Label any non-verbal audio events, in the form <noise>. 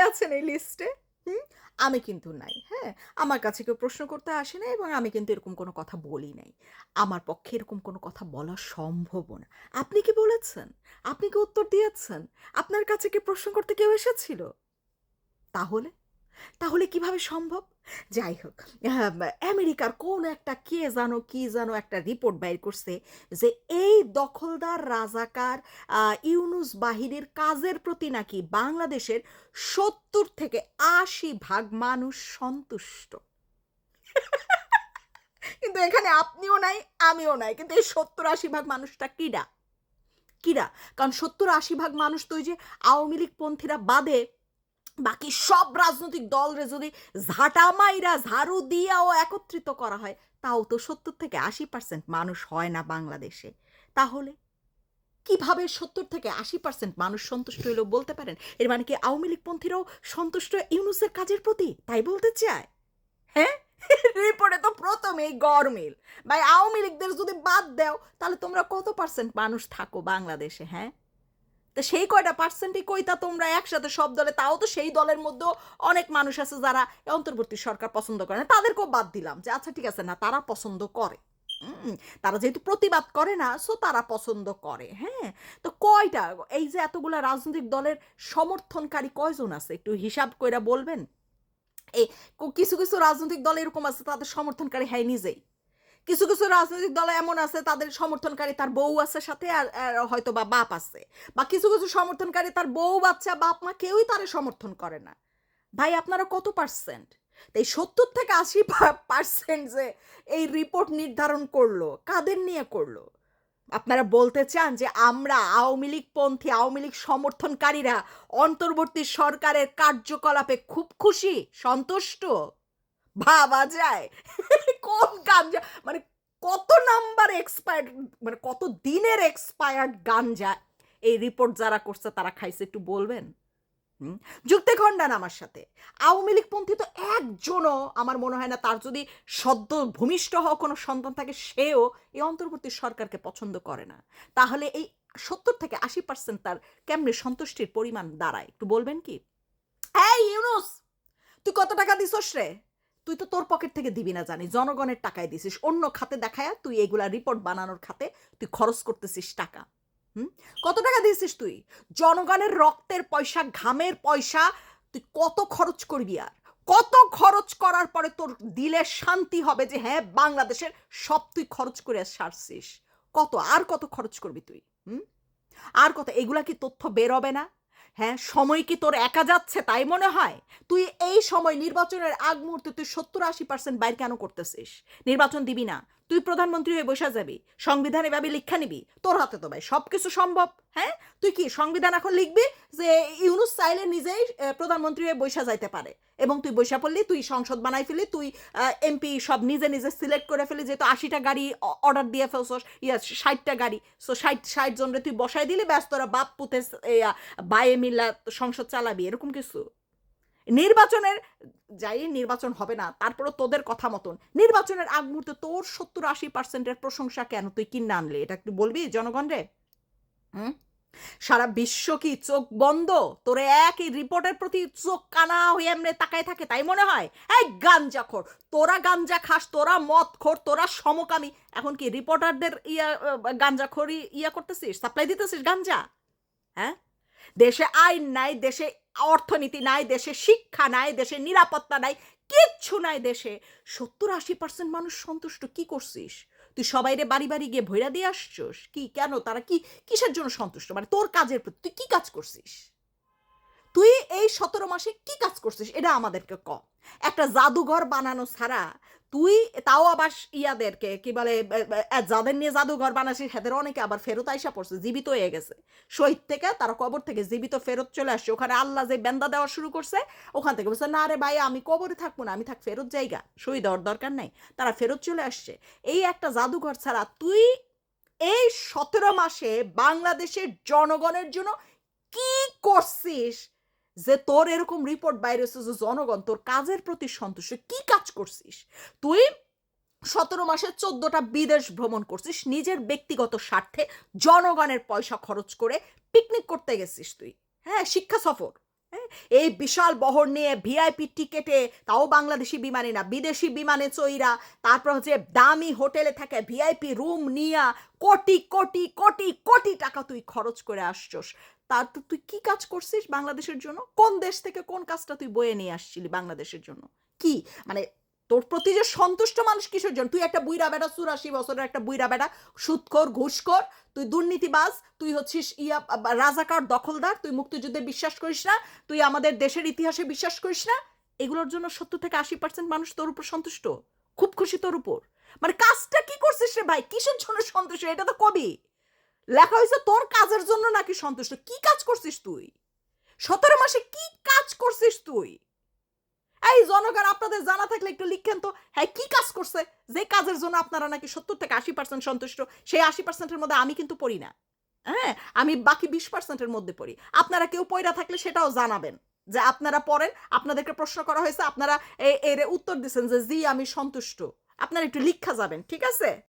আছেন এই লিস্টে হুম? আমি কিন্তু নাই হ্যাঁ? আমার কাছে কেউ প্রশ্ন করতে আসে না এবং আমি কিন্তু এরকম কোনো কথা বলি নাই। আমার পক্ষে এরকম কোনো কথা বলা সম্ভব না। আপনি কি বলেছেন? আপনি কি উত্তর দিয়েছেন? আপনার কাছে কি প্রশ্ন করতে কেউ এসেছিল? তাহলে? তাহলে কীভাবে সম্ভব? যাই হোক আমেরিকার কোন একটা কে জানো কি জানো একটা রিপোর্ট বাইর করছে যে এই দখলদার রাজাকার ইউনুস বাহিনীর কাজের প্রতি নাকি বাংলাদেশের সত্তর থেকে আশি ভাগ মানুষ সন্তুষ্ট। কিন্তু এখানে আপনিও নাই, আমিও নাই। কিন্তু এই সত্তর আশি ভাগ মানুষটা কিরা কিরা কারণ সত্তর আশি ভাগ মানুষ তো ওই যে আওয়ামী লীগ পন্থীরা বাদে বাকি সব রাজনৈতিক দলরে যদি ঝাঁটা মাইরা, ঝাড়ু দিয়াও একত্রিত করা হয়, তাও তো সত্তর থেকে আশি পার্সেন্ট মানুষ হয় না বাংলাদেশে। তাহলে কীভাবে সত্তর থেকে আশি পার্সেন্ট মানুষ সন্তুষ্ট হইলেও বলতে পারেন? এর মানে কি আওয়ামী লীগপন্থীরাও সন্তুষ্ট ইউনুসের কাজের প্রতি? তাই বলতে চায়। হ্যাঁ? <laughs> রিপোর্টে তো প্রথমেই গরমিল ভাই, আওয়ামী লীগদের যদি বাদ দাও, তাহলে তোমরা কত পার্সেন্ট মানুষ থাকো বাংলাদেশে হ্যাঁ? তো সেই কয়টা পার্সেন্টই কইতা তোমরা একসাথে সব দলে, তাও তো সেই দলের মধ্যেও অনেক মানুষ আছে যারা অন্তর্বর্তী সরকার পছন্দ করে না। তাদেরকেও বাদ দিলাম যে আচ্ছা ঠিক আছে, না, তারা পছন্দ করে। তারা যেহেতু প্রতিবাদ করে না সো তারা পছন্দ করে হ্যাঁ? তো কয়টা? এই যে এতগুলা রাজনৈতিক দলের সমর্থনকারী কয়জন আছে? একটু হিসাব কইরা বলবেন? কো- কিছু কিছু রাজনৈতিক দল এরকম আছে, তাদের সমর্থনকারী হ্যাঁ নিজেই। কিছু কিছু রাজনৈতিক দল এমন আছে, তাদের সমর্থনকারী তার বউ আছে সাথে আর হয়তো বা বাপ আছে। বা কিছু কিছু সমর্থনকারী তার বউ বাচ্চা, বাপ, মা কেউই তারে সমর্থন করে না। ভাই, আপনারা কত পার্সেন্ট তাই সত্তর থেকে আশি পার্সেন্ট যে এই রিপোর্ট নির্ধারণ করল, কাদের নিয়ে করল? আপনারা বলতে চান যে আমরা আওয়ামী লীগ পন্থী, আওয়ামী লীগ সমর্থনকারীরা অন্তর্বর্তী সরকারের কার্যকলাপে খুব খুশি, সন্তুষ্ট? ভাবা যায়। কোন গাঞ্জা মানে কত নাম্বার এক্সপায়ার্ড মানে কত দিনের এক্সপায়ার্ড গাঞ্জা এই রিপোর্ট যারা করছে তারা খাইছে একটু বলবেন? যুক্তি খণ্ডান আমার সাথে। আওয়ামী লীগ পন্থী তো একজনও আমার মনে হয় না, তার যদি সদ্য ভূমিষ্ঠ হওয়া কোনো সন্তান থাকে, সেও এই অন্তর্বর্তী সরকারকে পছন্দ করে না। তাহলে এই সত্তর থেকে আশি পার্সেন্ট তার কেমনে সন্তুষ্টির পরিমাণ দাঁড়ায়? একটু বলবেন কি? এই ইউনুস, তুই কত টাকা দিছস রে? তুই তো তোর পকেট থেকে দিবি না জানি জনগণের টাকায় দিছিস। অন্য খাতে দেখায়া তুই এগুলা রিপোর্ট বানানোর খাতে তুই খরচ করতেছিস টাকা। হুম? কত টাকা দিয়েছিস তুই? জনগণের রক্তের পয়সা, ঘামের পয়সা, তুই কত খরচ করবি আর? কত খরচ করার পরে তোর দিলে শান্তি হবে যে হ্যাঁ বাংলাদেশের সব তুই খরচ করে সারছিস। কত? আর কত খরচ করবি তুই? হুম? আর কত? এগুলা কি তথ্য বেরোবে না? হ্যাঁ সময় কি তোর একা যাচ্ছে? তাই মনে হয়? তুই এই সময় নির্বাচনের আগ মুহূর্তে তুই সত্তর আশি পার্সেন্ট বাইর কেন করতেছিস? নির্বাচন দিবি না। তুই প্রধানমন্ত্রী হয়ে বসে যাবি, সংবিধান এভাবে লিখা নিবি, তোর হাতে তো ভাই সব কিছু সম্ভব হ্যাঁ? তুই কি সংবিধান এখন লিখবি যে ইউনুস চাইলে নিজেই প্রধানমন্ত্রী হয়ে বৈশা যাইতে পারে? এবং তুই বৈশা পড়লি, তুই সংসদ বানাই ফেলি তুই এমপি সব নিজে নিজে সিলেক্ট করে ফেলি যেহেতু আশিটা গাড়ি অর্ডার দিয়ে ফেলছস, ইয়া, ষাটটা গাড়ি সো ষাট ষাট জনরে তুই বসাই দিলি, ব্যাস তোরা বাপ পুতে বায়ে মিল্লা সংসদ চালাবি, এরকম কিছু? নির্বাচনের, যাই নির্বাচন হবে না, তারপরও তোদের কথা মতন, নির্বাচনের আগ মুহূর্তে তোর সত্তর আশি পার্সেন্টের প্রশংসা কেন? তুই কিনে আনলি? এটা একটু বলবি জনগণ রে? হুম? সারা বিশ্ব কি চোখ বন্ধ? তোরে একই রিপোর্টের প্রতি চোখ কানা হয়ে এমনি তাকায় থাকে, তাই মনে হয়? এই গাঞ্জা খোর, তোরা গাঞ্জা খাস, তোরা মদ খোর, তোরা সমকামী, এখন কি রিপোর্টারদের ইয়া গাঞ্জা খড়ি ইয়া করতেছিস? সাপ্লাই দিতেছিস গাঞ্জা? হ্যাঁ? দেশে আইন নাই, দেশে অর্থনীতি নাই দেশে, শিক্ষা নাই দেশে, নিরাপত্তা নাই, কিচ্ছু নাই দেশে। সত্তর আশি পার্সেন্ট মানুষ সন্তুষ্ট, কি করছিস? তুই সবাই রে বাড়ি বাড়ি গিয়ে ভৈরা দিয়ে আসছস? কি, কেন? তারা কি, কিসের জন্য সন্তুষ্ট? মানে তোর কাজের প্রতি, তুই কি কাজ করছিস? তুই এই সতেরো মাসে কি কাজ করছিস? এটা আমাদেরকে ক। একটা জাদুঘর বানানো ছাড়া তুই তাও আবার ইয়াদেরকে কি বলে যাদের নিয়ে জাদুঘর বানাছিস সেদের অনেকে আবার ফেরত আইসা পড়ছে, জীবিত হয়ে গেছে। শহীদ থেকে তারা কবর থেকে জীবিত ফেরত চলে আসছে। ওখানে আল্লাহ যে বেন্দা দেওয়া শুরু করছে, ওখান থেকে বলছে, না রে ভাই, আমি কবরে থাকব না, আমি থাক, ফেরত জায়গা শহীদ হওয়ার দরকার নাই। তারা ফেরত চলে আসছে। এই একটা জাদুঘর ছাড়া তুই এই সতেরো মাসে বাংলাদেশের জনগণের জন্য কি করছিস? যে তোর এরকম রিপোর্ট বাইরে হচ্ছে যে জনগণ, তোর কাজের প্রতি সন্তুষ্ট, কি কাজ করছিস তুই সতেরো মাসে চোদ্দটা বিদেশ ভ্রমণ করছিস, নিজের ব্যক্তিগত স্বার্থে জনগণের পয়সা খরচ করে পিকনিক করতে গেছিস তুই হ্যাঁ শিক্ষা সফর? এই বিশাল বহর নিয়ে ভিআইপি টিকেটে তাও বাংলাদেশি বিমানে না, বিদেশি বিমানে চইরা তারপর হচ্ছে দামি হোটেলে থাকে ভিআইপি রুম নিয়া কোটি কোটি কোটি কোটি টাকা তুই খরচ করে আসছস। তার তো তুই কি কাজ করছিস বাংলাদেশের জন্য? কোন দেশ থেকে কোন কাজটা তুই বয়ে নিয়ে আসছিলি বাংলাদেশের জন্য? কি? মানে তোর প্রতি যে সন্তুষ্ট মানুষ কিসের জন্য তুই একটা বুইরা বেড়া, চুরাশি বছরের একটা বুইরা বেটা সুৎকর ঘুষখোর, তুই দুর্নীতিবাজ, তুই হচ্ছিস ইয়া রাজাকার দখলদার, তুই মুক্তিযুদ্ধে বিশ্বাস করিস না, তুই আমাদের দেশের ইতিহাসে বিশ্বাস করিস না, এগুলোর জন্য সত্তর থেকে আশি পার্সেন্ট মানুষ তোর উপর সন্তুষ্ট। খুব খুশি তোর উপর। মানে কাজটা কি করছিস রে ভাই? কিসের জন্য সন্তুষ্ট? এটা তো কবি। লেখা হয়েছে তোর কাজের জন্য নাকি সন্তুষ্ট? কি কাজ করছিস তুই? সতেরো মাসে কি কাজ করছিস তুই? এই জনগণ, আপনাদের জানা থাকলে একটু লিখেন তো। হ্যাঁ কি কাজ করছে? যে কাজের জন্য আপনারা নাকি সত্তর থেকে আশি পার্সেন্ট সন্তুষ্ট, সেই আশি পার্সেন্টের মধ্যে আমি কিন্তু পড়ি না। হ্যাঁ আমি বাকি বিশ পার্সেন্টের মধ্যে পড়ি। আপনারা কেউ পয়রা থাকলে সেটাও জানাবেন যে আপনারা পড়েন, আপনাদেরকে প্রশ্ন করা হয়েছে, আপনারা এর উত্তর দিচ্ছেন যে জি, আমি সন্তুষ্ট। আপনারা একটু লিখা যাবেন, ঠিক আছে?